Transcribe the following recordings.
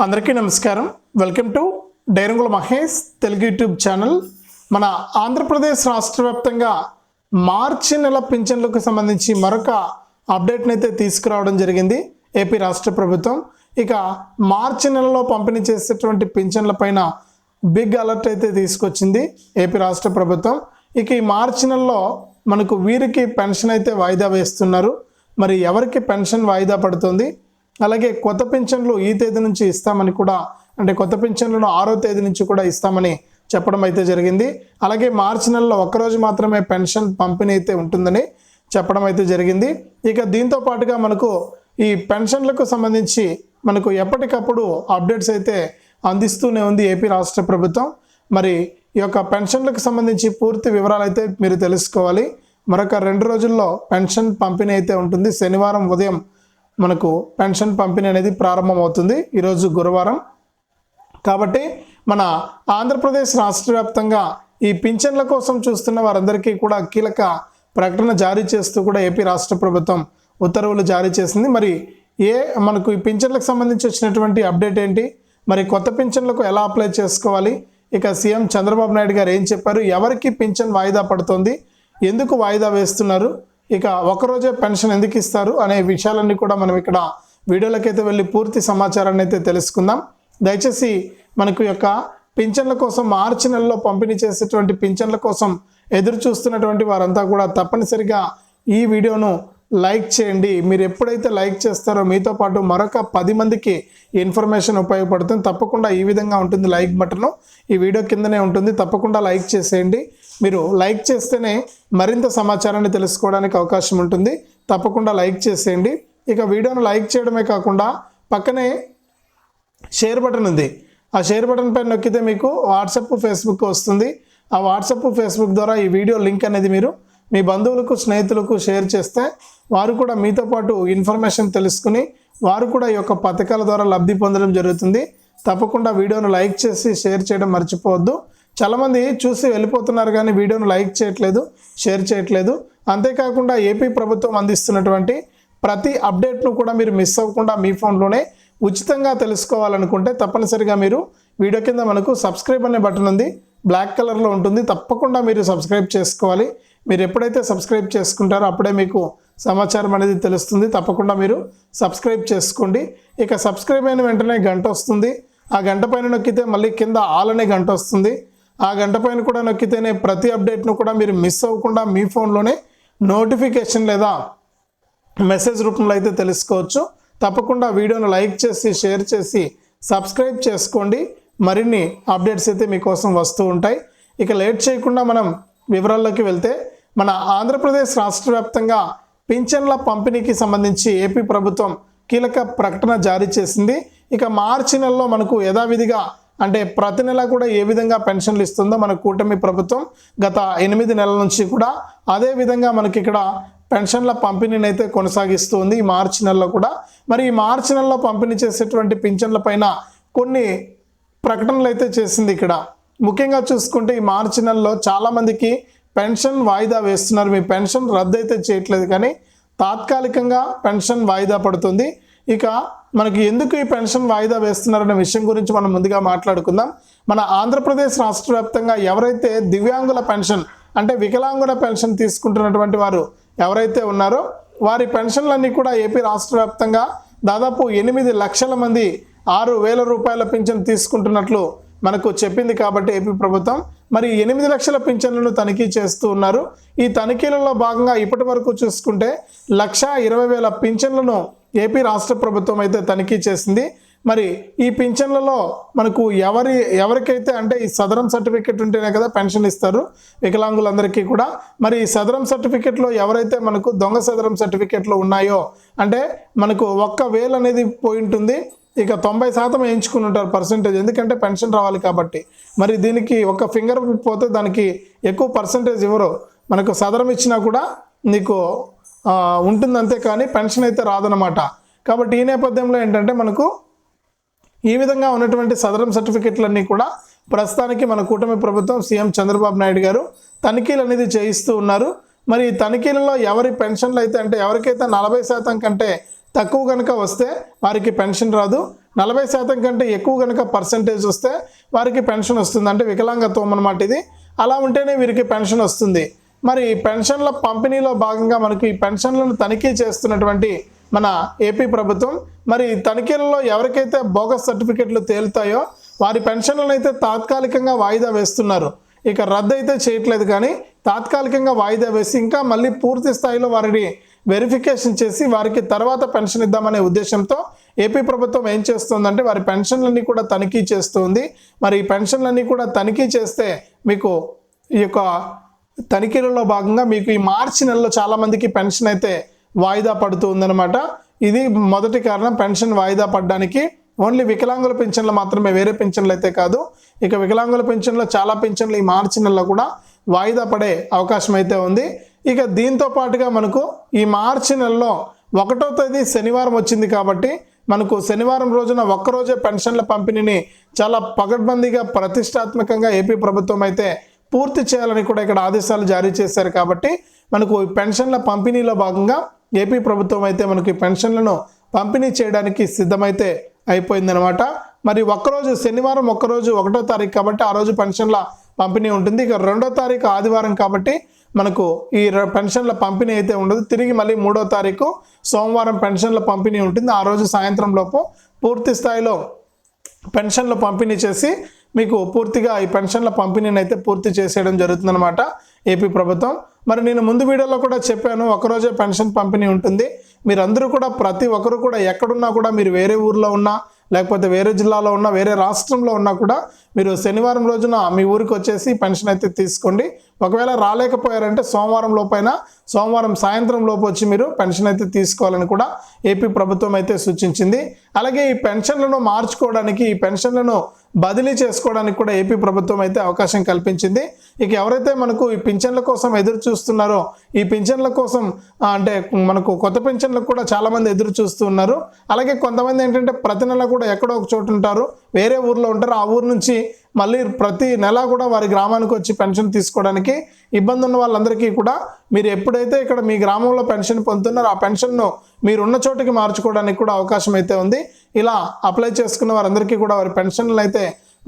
అందరికీ నమస్కారం. Welcome to డైరంగుల Mahesh Telugu YouTube channel. మన ఆంధ్రప్రదేశ్ రాష్ట్ర వ్యాప్తంగా మార్చి నెల పింఛన్లకు సంబంధించి మరొక అప్డేట్ని అయితే తీసుకురావడం జరిగింది ఏపీ రాష్ట్ర ప్రభుత్వం. ఇక మార్చి నెలలో పంపిణీ చేసేటువంటి పింఛన్ల పైన బిగ్ అలర్ట్ అయితే తీసుకొచ్చింది ఏపీ రాష్ట్ర ప్రభుత్వం. ఇక ఈ మార్చి నెలలో మనకు వీరికి పెన్షన్ అయితే వాయిదా వేస్తున్నారు. మరి ఎవరికి పెన్షన్ వాయిదా పడుతుంది? అలాగే కొత్త పెన్షన్లు ఈ తేదీ నుంచి ఇస్తామని కూడా అంటే కొత్త పెన్షన్లను ఆరో తేదీ నుంచి కూడా ఇస్తామని చెప్పడం అయితే జరిగింది. అలాగే మార్చి నెలలో ఒక్కరోజు మాత్రమే పెన్షన్ పంపిణీ అయితే ఉంటుందని చెప్పడం అయితే జరిగింది. ఇక దీంతో పాటుగా మనకు ఈ పెన్షన్లకు సంబంధించి మనకు ఎప్పటికప్పుడు అప్డేట్స్ అయితే అందిస్తూనే ఉంది ఏపీ రాష్ట్ర ప్రభుత్వం. మరి ఈ యొక్క పెన్షన్లకు సంబంధించి పూర్తి వివరాలు అయితే మీరు తెలుసుకోవాలి. మరొక రెండు రోజుల్లో పెన్షన్ పంపిణీ అయితే ఉంటుంది. శనివారం ఉదయం మనకు పెన్షన్ పంపిణీ అనేది ప్రారంభమవుతుంది ఈరోజు గురువారం. కాబట్టి మన ఆంధ్రప్రదేశ్ రాష్ట్ర వ్యాప్తంగా ఈ పింఛన్ల కోసం చూస్తున్న వారందరికీ కూడా కీలక ప్రకటన జారీ చేస్తూ కూడా ఏపీ రాష్ట్ర ప్రభుత్వం ఉత్తర్వులు జారీ చేసింది. మరి ఏ మనకు ఈ పింఛన్లకు సంబంధించి వచ్చినటువంటి అప్డేట్ ఏంటి? మరి కొత్త పింఛన్లకు ఎలా అప్లై చేసుకోవాలి? ఇక సీఎం చంద్రబాబు నాయుడు గారు ఏం చెప్పారు? ఎవరికి పింఛన్ వాయిదా పడుతుంది? ఎందుకు వాయిదా వేస్తున్నారు? ఇక ఒకరోజే పెన్షన్ ఎందుకు ఇస్తారు అనే విషయాలన్నీ కూడా మనం ఇక్కడ వీడియోలకైతే వెళ్ళి పూర్తి సమాచారాన్ని అయితే తెలుసుకుందాం. దయచేసి మనకు యొక్క పింఛన్ల కోసం మార్చి నెలలో పంపిణీ చేసేటువంటి పింఛన్ల కోసం ఎదురు చూస్తున్నటువంటి వారంతా కూడా తప్పనిసరిగా ఈ వీడియోను లైక్ చేయండి. మీరు ఎప్పుడైతే లైక్ చేస్తారో మీతో పాటు మరొక పది మందికి ఇన్ఫర్మేషన్ ఉపయోగపడుతుంది. తప్పకుండా ఈ విధంగా ఉంటుంది లైక్ బటన్. ఈ వీడియో కిందనే ఉంటుంది. తప్పకుండా లైక్ చేసేయండి. మీరు లైక్ చేస్తేనే మరింత సమాచారాన్ని తెలుసుకోవడానికి అవకాశం ఉంటుంది. తప్పకుండా లైక్ చేసేయండి. ఇక వీడియోను లైక్ చేయడమే కాకుండా పక్కనే షేర్ బటన్ ఉంది. ఆ షేర్ బటన్ పైన నొక్కితే మీకు వాట్సాప్ ఫేస్బుక్ వస్తుంది. ఆ వాట్సాప్ ఫేస్బుక్ ద్వారా ఈ వీడియో లింక్ అనేది మీరు మీ బంధువులకు స్నేహితులకు షేర్ చేస్తే వారు కూడా మీతో పాటు ఇన్ఫర్మేషన్ తెలుసుకుని వారు కూడా ఈ యొక్క పథకాల ద్వారా లబ్ధి పొందడం జరుగుతుంది. తప్పకుండా వీడియోను లైక్ చేసి షేర్ చేయడం మర్చిపోవద్దు. చాలామంది చూసి వెళ్ళిపోతున్నారు కానీ వీడియోను లైక్ చేయట్లేదు షేర్ చేయట్లేదు. అంతేకాకుండా ఏపీ ప్రభుత్వం అందిస్తున్నటువంటి ప్రతి అప్డేట్ను కూడా మీరు మిస్ అవ్వకుండా మీ ఫోన్లోనే ఉచితంగా తెలుసుకోవాలనుకుంటే తప్పనిసరిగా మీరు వీడియో కింద మనకు సబ్స్క్రైబ్ అనే బటన్ ఉంది. బ్లాక్ కలర్లో ఉంటుంది. తప్పకుండా మీరు సబ్స్క్రైబ్ చేసుకోవాలి. మీరు ఎప్పుడైతే సబ్స్క్రైబ్ చేసుకుంటారో అప్పుడే మీకు సమాచారం అనేది తెలుస్తుంది. తప్పకుండా మీరు సబ్స్క్రైబ్ చేసుకోండి. ఇక సబ్స్క్రైబ్ అయిన వెంటనే గంట వస్తుంది. ఆ గంట పైన నొక్కితే మళ్ళీ కింద ఆల్ అనే గంట వస్తుంది. ఆ గంట పైన కూడా నొక్కితేనే ప్రతి అప్డేట్ను కూడా మీరు మిస్ అవ్వకుండా మీ ఫోన్లోనే నోటిఫికేషన్ లేదా మెసేజ్ రూపంలో అయితే తెలుసుకోవచ్చు. తప్పకుండా వీడియోను లైక్ చేసి షేర్ చేసి సబ్స్క్రైబ్ చేసుకోండి. మరిన్ని అప్డేట్స్ అయితే మీకోసం వస్తూ ఉంటాయి. ఇక లేట్ చేయకుండా మనం వివరాల్లోకి వెళ్తే మన ఆంధ్రప్రదేశ్ రాష్ట్ర వ్యాప్తంగా పింఛన్ల పంపిణీకి సంబంధించి ఏపీ ప్రభుత్వం కీలక ప్రకటన జారీ చేసింది. ఇక మార్చి నెలలో మనకు యథావిధిగా అంటే ప్రతి నెల కూడా ఏ విధంగా పెన్షన్లు ఇస్తుందో మన కూటమి ప్రభుత్వం గత ఎనిమిది నెలల నుంచి కూడా అదే విధంగా మనకి ఇక్కడ పెన్షన్ల పంపిణీని అయితే కొనసాగిస్తూ ఉంది. ఈ మార్చి నెలలో కూడా. మరి ఈ మార్చి నెలలో పంపిణీ చేసేటువంటి పింఛన్ల పైన కొన్ని ప్రకటనలు అయితే చేసింది ఇక్కడ. ముఖ్యంగా చూసుకుంటే ఈ మార్చి నెలలో చాలామందికి పెన్షన్ వాయిదా వేస్తున్నారు. మీ పెన్షన్ రద్దు అయితే చేయట్లేదు కానీ తాత్కాలికంగా పెన్షన్ వాయిదా పడుతుంది. ఇక మనకి ఎందుకు ఈ పెన్షన్ వాయిదా వేస్తున్నారనే విషయం గురించి మనం ముందుగా మాట్లాడుకుందాం. మన ఆంధ్రప్రదేశ్ రాష్ట్ర వ్యాప్తంగా ఎవరైతే దివ్యాంగుల పెన్షన్ అంటే వికలాంగుల పెన్షన్ తీసుకుంటున్నటువంటి వారు ఎవరైతే ఉన్నారో వారి పెన్షన్లన్నీ కూడా ఏపీ రాష్ట్ర వ్యాప్తంగా దాదాపు ఎనిమిది లక్షల మంది ఆరు వేల రూపాయల పింఛన్ తీసుకుంటున్నట్లు మనకు చెప్పింది కాబట్టి ఏపీ ప్రభుత్వం. మరి ఎనిమిది లక్షల పింఛన్లను తనిఖీ చేస్తూ ఉన్నారు. ఈ తనిఖీలలో భాగంగా ఇప్పటి వరకు చూసుకుంటే లక్ష ఇరవై వేల పింఛన్లను ఏపీ రాష్ట్ర ప్రభుత్వం అయితే తనిఖీ చేసింది. మరి ఈ పింఛన్లలో మనకు ఎవరి ఎవరికైతే అంటే ఈ సదరం సర్టిఫికెట్ ఉంటేనే కదా పెన్షన్ ఇస్తారు వికలాంగులందరికీ కూడా. మరి ఈ సదరం సర్టిఫికెట్లో ఎవరైతే మనకు దొంగ సదరం సర్టిఫికెట్లో ఉన్నాయో అంటే మనకు ఒక్క వేలు అనేది పోయి ఉంటుంది. ఇక తొంభై శాతం వేయించుకుని ఉంటారు పర్సంటేజ్ ఎందుకంటే పెన్షన్ రావాలి కాబట్టి. మరి దీనికి ఒక ఫింగర్ పోతే దానికి ఎక్కువ పర్సంటేజ్ ఇవ్వరు. మనకు సదరం ఇచ్చినా కూడా నీకు ఉంటుంది అంతే కానీ పెన్షన్ అయితే రాదనమాట కాబట్టి ఈ నేపథ్యంలో ఏంటంటే మనకు ఈ విధంగా ఉన్నటువంటి సదరం సర్టిఫికెట్లన్నీ కూడా ప్రస్తుతానికి మన కూటమి ప్రభుత్వం సీఎం చంద్రబాబు నాయుడు గారు తనిఖీలు అనేది చేయిస్తూ ఉన్నారు. మరి తనిఖీలలో ఎవరి పెన్షన్లు అయితే అంటే ఎవరికైతే నలభై శాతం కంటే తక్కువ కనుక వస్తే వారికి పెన్షన్ రాదు. నలభై శాతం కంటే ఎక్కువ కనుక పర్సంటేజ్ వస్తే వారికి పెన్షన్ వస్తుంది. అంటే వికలాంగత్వం అనమాట ఇది. అలా ఉంటేనే వీరికి పెన్షన్ వస్తుంది. మరి పెన్షన్ల పంపిణీలో భాగంగా మనకి ఈ పెన్షన్లను తనిఖీ చేస్తున్నటువంటి మన ఏపీ ప్రభుత్వం మరి తనిఖీలలో ఎవరికైతే బోగస్ సర్టిఫికెట్లు తేలుతాయో వారి పెన్షన్లను అయితే తాత్కాలికంగా వాయిదా వేస్తున్నారు. ఇక రద్దు అయితే చేయట్లేదు కానీ తాత్కాలికంగా వాయిదా వేసి ఇంకా మళ్ళీ పూర్తి స్థాయిలో వారిని వెరిఫికేషన్ చేసి వారికి తర్వాత పెన్షన్ ఇద్దామనే ఉద్దేశంతో ఏపీ ప్రభుత్వం ఏం చేస్తుందంటే వారి పెన్షన్లన్నీ కూడా తనిఖీ చేస్తుంది. మరి ఈ పెన్షన్లన్నీ కూడా తనిఖీ చేస్తే మీకు ఈ యొక్క తనిఖీలలో భాగంగా మీకు ఈ మార్చి నెలలో చాలామందికి పెన్షన్ అయితే వాయిదా పడుతుందనమాట ఇది మొదటి కారణం. పెన్షన్ వాయిదా పడడానికి ఓన్లీ వికలాంగుల పెన్షన్లు మాత్రమే వేరే పెన్షన్లు అయితే కాదు. ఇక వికలాంగుల పెన్షన్లో చాలా పెన్షన్లు ఈ మార్చి నెలలో కూడా వాయిదా పడే అవకాశం అయితే ఉంది. ఇక దీంతో పాటుగా మనకు ఈ మార్చి నెలలో ఒకటో తేదీ శనివారం వచ్చింది కాబట్టి మనకు శనివారం రోజున ఒక్కరోజే పెన్షన్ల పంపిణీని చాలా పగడ్బందీగా ప్రతిష్టాత్మకంగా ఏపీ ప్రభుత్వం అయితే పూర్తి చేయాలని కూడా ఇక్కడ ఆదేశాలు జారీ చేశారు కాబట్టి మనకు ఈ పెన్షన్ల పంపిణీలో భాగంగా ఏపీ ప్రభుత్వం అయితే మనకి ఈ పెన్షన్లను పంపిణీ చేయడానికి సిద్ధమైతే అయిపోయిందనమాట మరి ఒక్కరోజు శనివారం ఒక్కరోజు ఒకటో తారీఖు కాబట్టి ఆ రోజు పెన్షన్ల పంపిణీ ఉంటుంది. ఇక రెండో తారీఖు ఆదివారం కాబట్టి మనకు ఈ పెన్షన్ల పంపిణీ అయితే ఉండదు. తిరిగి మళ్ళీ మూడో తారీఖు సోమవారం పెన్షన్ల పంపిణీ ఉంటుంది. ఆ రోజు సాయంత్రం లోపు పూర్తి స్థాయిలో పెన్షన్లు పంపిణీ చేసి మీకు పూర్తిగా ఈ పెన్షన్ల పంపిణీని అయితే పూర్తి చేసేయడం జరుగుతుందన్నమాట ఏపీ ప్రభుత్వం. మరి నేను ముందు వీడియోలో కూడా చెప్పాను ఒకరోజే పెన్షన్ పంపిణీ ఉంటుంది. మీరందరూ కూడా ప్రతి ఒక్కరు కూడా ఎక్కడున్నా కూడా మీరు వేరే ఊర్లో ఉన్నా లేకపోతే వేరే జిల్లాలో ఉన్నా వేరే రాష్ట్రంలో ఉన్నా కూడా మీరు శనివారం రోజున మీ ఊరికి వచ్చేసి పెన్షన్ అయితే తీసుకోండి. ఒకవేళ రాలేకపోయారంటే సోమవారం లోపైన సోమవారం సాయంత్రం లోపు వచ్చి మీరు పెన్షన్ అయితే తీసుకోవాలని కూడా ఏపీ ప్రభుత్వం అయితే సూచించింది. అలాగే ఈ పెన్షన్లను మార్చుకోవడానికి ఈ పెన్షన్లను బదిలీ చేసుకోవడానికి కూడా ఏపీ ప్రభుత్వం అయితే అవకాశం కల్పించింది. ఇక ఎవరైతే మనకు ఈ పింఛన్ల కోసం ఎదురు చూస్తున్నారో ఈ పింఛన్ల కోసం అంటే మనకు కొత్త పింఛన్లకు కూడా చాలామంది ఎదురు చూస్తూ ఉన్నారు. అలాగే కొంతమంది ఏంటంటే ప్రతి నెల కూడా ఎక్కడో ఒక చోటు ఉంటారు. వేరే ఊర్లో ఉంటారు. ఆ ఊరు నుంచి మళ్ళీ ప్రతి నెల కూడా వారి గ్రామానికి వచ్చి పెన్షన్ తీసుకోవడానికి ఇబ్బంది ఉన్న వాళ్ళందరికీ కూడా మీరు ఎప్పుడైతే ఇక్కడ మీ గ్రామంలో పెన్షన్ పొందుతున్నారో ఆ పెన్షన్ను మీరు ఉన్న చోటికి మార్చుకోవడానికి కూడా అవకాశం అయితే ఉంది. ఇలా అప్లై చేసుకున్న వారందరికీ కూడా వారి పెన్షన్లు అయితే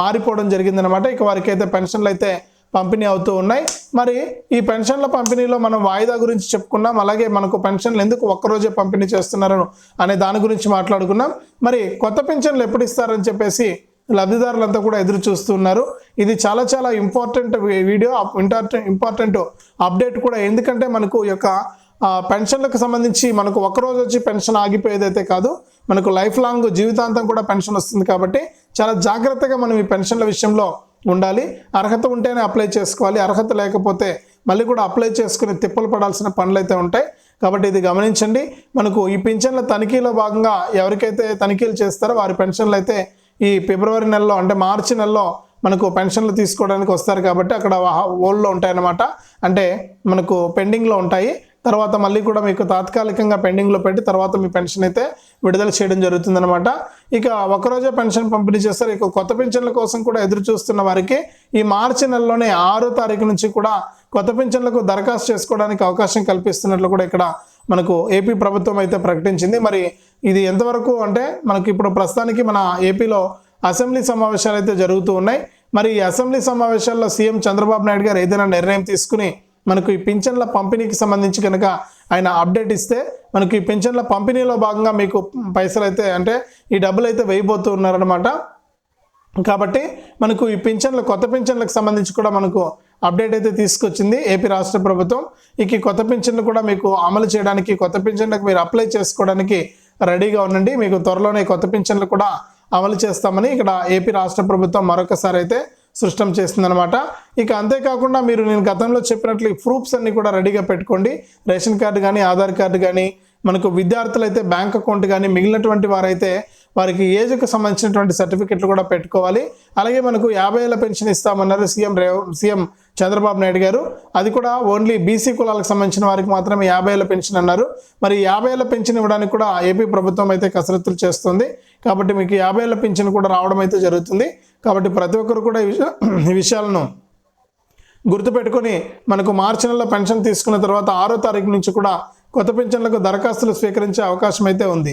మారిపోవడం జరిగిందనమాట ఇక వారికి అయితే పెన్షన్లు అయితే పంపిణీ అవుతూ ఉన్నాయి. మరి ఈ పెన్షన్ల పంపిణీలో మనం వాయిదా గురించి చెప్పుకున్నాం. అలాగే మనకు పెన్షన్లు ఎందుకు ఒక్కరోజే పంపిణీ చేస్తున్నారు అనే దాని గురించి మాట్లాడుకున్నాం. మరి కొత్త పెన్షన్లు ఎప్పుడు ఇస్తారని చెప్పేసి లబ్ధిదారులంతా కూడా ఎదురు చూస్తున్నారు. ఇది చాలా చాలా important video important important update కూడా. ఎందుకంటే మనకు యొక్క పెన్షన్లకు సంబంధించి మనకు ఒక రోజు వచ్చి పెన్షన్ ఆగిపోయేదైతే కాదు మనకు లైఫ్ లాంగ్ జీవితాంతం కూడా పెన్షన్ వస్తుంది కాబట్టి చాలా జాగ్రత్తగా మనం ఈ పెన్షన్ల విషయంలో ఉండాలి. అర్హత ఉంటేనే అప్లై చేసుకోవాలి. అర్హత లేకపోతే మళ్ళీ కూడా అప్లై చేసుకుని తిప్పలు పడాల్సిన పనులు అయితే ఉంటాయి. కాబట్టి ఇది గమనించండి. మనకు ఈ పింఛన్ల తనిఖీలో భాగంగా ఎవరికైతే తనిఖీలు చేస్తారో వారి పెన్షన్లు అయితే ఈ ఫిబ్రవరి నెలలో అంటే మార్చి నెలలో మనకు పెన్షన్లు తీసుకోవడానికి వస్తారు కాబట్టి అక్కడ ఓల్డ్లో ఉంటాయన్నమాట. అంటే మనకు పెండింగ్లో ఉంటాయి. తర్వాత మళ్ళీ కూడా మీకు తాత్కాలికంగా పెండింగ్లో పెట్టి తర్వాత మీ పెన్షన్ అయితే విడుదల చేయడం జరుగుతుందన్నమాట. ఇక ఒకరోజే పెన్షన్ పంపిణీ చేస్తారు. ఇక కొత్త పెన్షన్ల కోసం కూడా ఎదురు చూస్తున్న వారికి ఈ మార్చి నెలలోనే ఆరో తారీఖు నుంచి కూడా కొత్త పెన్షన్లకు దరఖాస్తు చేసుకోవడానికి అవకాశం కల్పిస్తున్నట్లు కూడా ఇక్కడ మనకు ఏపీ ప్రభుత్వం అయితే ప్రకటించింది. మరి ఇది ఎంతవరకు అంటే మనకి ఇప్పుడు ప్రస్తుతానికి మన ఏపీలో అసెంబ్లీ సమావేశాలు అయితే జరుగుతూ ఉన్నాయి. మరి ఈ అసెంబ్లీ సమావేశాల్లో సీఎం చంద్రబాబు నాయుడు గారు ఏదైనా నిర్ణయం తీసుకుని మనకు ఈ పింఛన్ల పంపిణీకి సంబంధించి కనుక ఆయన అప్డేట్ ఇస్తే మనకు ఈ పింఛన్ల పంపిణీలో భాగంగా మీకు పైసలు అయితే అంటే ఈ డబ్బులు అయితే వేయబోతూ ఉన్నారనమాట కాబట్టి మనకు ఈ పింఛన్లు కొత్త పింఛన్లకు సంబంధించి కూడా మనకు అప్డేట్ అయితే తీసుకొచ్చింది ఏపీ రాష్ట్ర ప్రభుత్వం. ఇక కొత్త పింఛన్లు కూడా మీకు అమలు చేయడానికి కొత్త పింఛన్లకు మీరు అప్లై చేసుకోవడానికి రెడీగా ఉండండి. మీకు త్వరలోనే కొత్త పింఛన్లు కూడా అమలు చేస్తామని ఇక్కడ ఏపీ రాష్ట్ర ప్రభుత్వం మరొకసారి అయితే సృష్టం చేస్తుందనమాట ఇక అంతేకాకుండా మీరు నేను గతంలో చెప్పినట్లు ఈ ప్రూఫ్స్ అన్ని కూడా రెడీగా పెట్టుకోండి. రేషన్ కార్డు కానీ ఆధార్ కార్డు కానీ మనకు విద్యార్థులు అయితే బ్యాంక్ అకౌంట్ కానీ మిగిలినటువంటి వారైతే వారికి ఏజ్కి సంబంధించినటువంటి సర్టిఫికెట్లు కూడా పెట్టుకోవాలి. అలాగే మనకు యాభై ఏళ్ళ పెన్షన్ ఇస్తామన్నారు సీఎం రేవ్ సీఎం చంద్రబాబు నాయుడు గారు. అది కూడా ఓన్లీ బీసీ కులాలకు సంబంధించిన వారికి మాత్రమే యాభై ఏళ్ళ పెన్షన్ అన్నారు. మరి యాభై ఏళ్ళ పెన్షన్ ఇవ్వడానికి కూడా ఏపీ ప్రభుత్వం అయితే కసరత్తులు చేస్తుంది. కాబట్టి మీకు యాభై ఏళ్ళ పెన్షన్ కూడా రావడం అయితే జరుగుతుంది. కాబట్టి ప్రతి ఒక్కరు కూడా ఈ విషయాలను గుర్తుపెట్టుకొని మనకు మార్చి నెలలో పెన్షన్ తీసుకున్న తర్వాత ఆరో తారీఖు నుంచి కూడా కొత్త పెన్షన్లకు దరఖాస్తులు స్వీకరించే అవకాశం అయితే ఉంది.